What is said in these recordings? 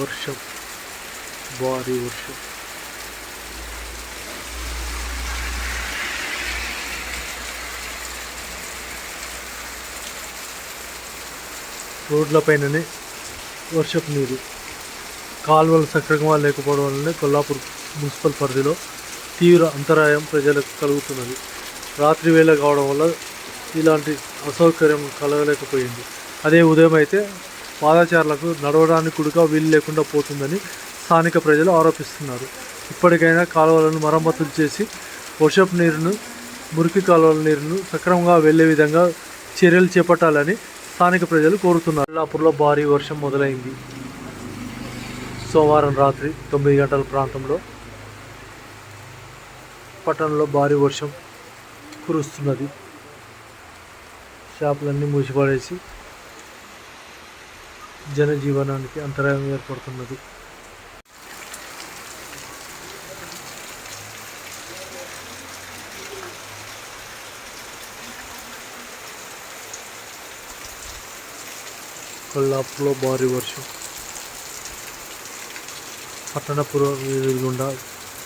వర్షం భారీ వర్షం. రోడ్ల పైననే వర్షపు నీరు. కాలువలు సక్రమంగా లేకపోవడం వల్లనే కొల్లాపూర్ మున్సిపల్ పరిధిలో తీవ్ర అంతరాయం ప్రజలకు కలుగుతున్నది. రాత్రి వేళ కావడం వల్ల ఇలాంటి అసౌకర్యం కలగలేకపోయింది. అదే ఉదయం అయితే పాదచారులకు నడవడానికి కూడా వీలు లేకుండా పోతుందని స్థానిక ప్రజలు ఆరోపిస్తున్నారు. ఇప్పటికైనా కాలువలను మరమ్మతులు చేసి వర్షపు నీరును మురికి కాలువల నీరును సక్రమంగా వెళ్ళే విధంగా చర్యలు చేపట్టాలని స్థానిక ప్రజలు కోరుతున్నారు. అల్లాపూర్లో భారీ వర్షం మొదలైంది. సోమవారం రాత్రి తొమ్మిది గంటల ప్రాంతంలో పట్టణంలో భారీ వర్షం కురుస్తున్నది. షాపులన్నీ మూసిపడేసి జనజీవనానికి అంతరాయం ఏర్పడుతున్నది. కొల్లాపూర్లో భారీ వర్షం. పట్టణపుర గుండా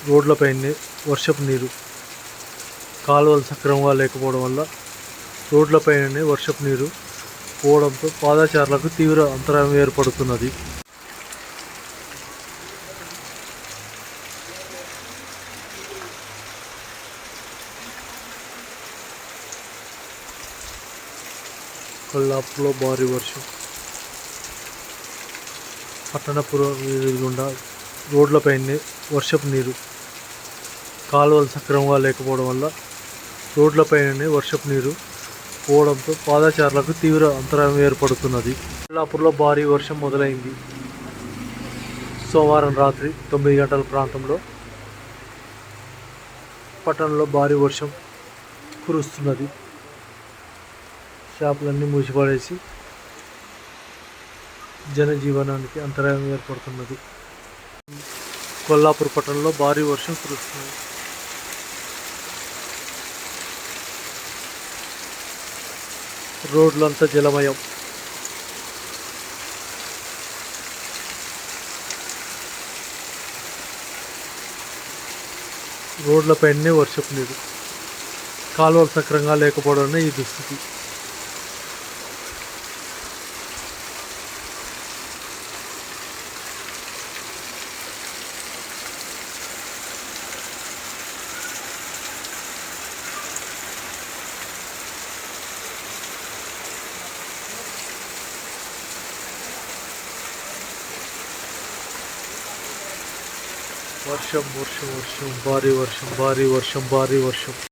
రోడ్లపైనే వర్షపు నీరు. కాలువలు సక్రమంగా లేకపోవడం వల్ల రోడ్లపైననే వర్షపు నీరు పోవడంతో పాదచారులకు తీవ్ర అంతరాయం ఏర్పడుతున్నది. కొల్లాపులో భారీ వర్షం. పట్టణ గుండా రోడ్లపైనే వర్షపు నీరు. కాలువలు సక్రమంగా లేకపోవడం వల్ల రోడ్లపైనే వర్షపు నీరు పోవడంతో పాదచారులకు తీవ్ర అంతరాయం ఏర్పడుతున్నది. కొల్లాపూర్లో భారీ వర్షం మొదలైంది. సోమవారం రాత్రి తొమ్మిది గంటల ప్రాంతంలో పట్టణంలో భారీ వర్షం కురుస్తున్నది. షాపులన్నీ మూసిపడేసి జనజీవనానికి అంతరాయం ఏర్పడుతున్నది. కొల్లాపూర్ పట్టణంలో భారీ వర్షం కురుస్తుంది రోడ్లంతా జలమయం. రోడ్లపైనే వర్షపు నీరు. కాలువలు సక్రంగా లేకపోవడమే ఈ దుస్థితి. వర్షం వర్షం వర్షం భారీ వర్షం భారీ వర్షం భారీ వర్షం.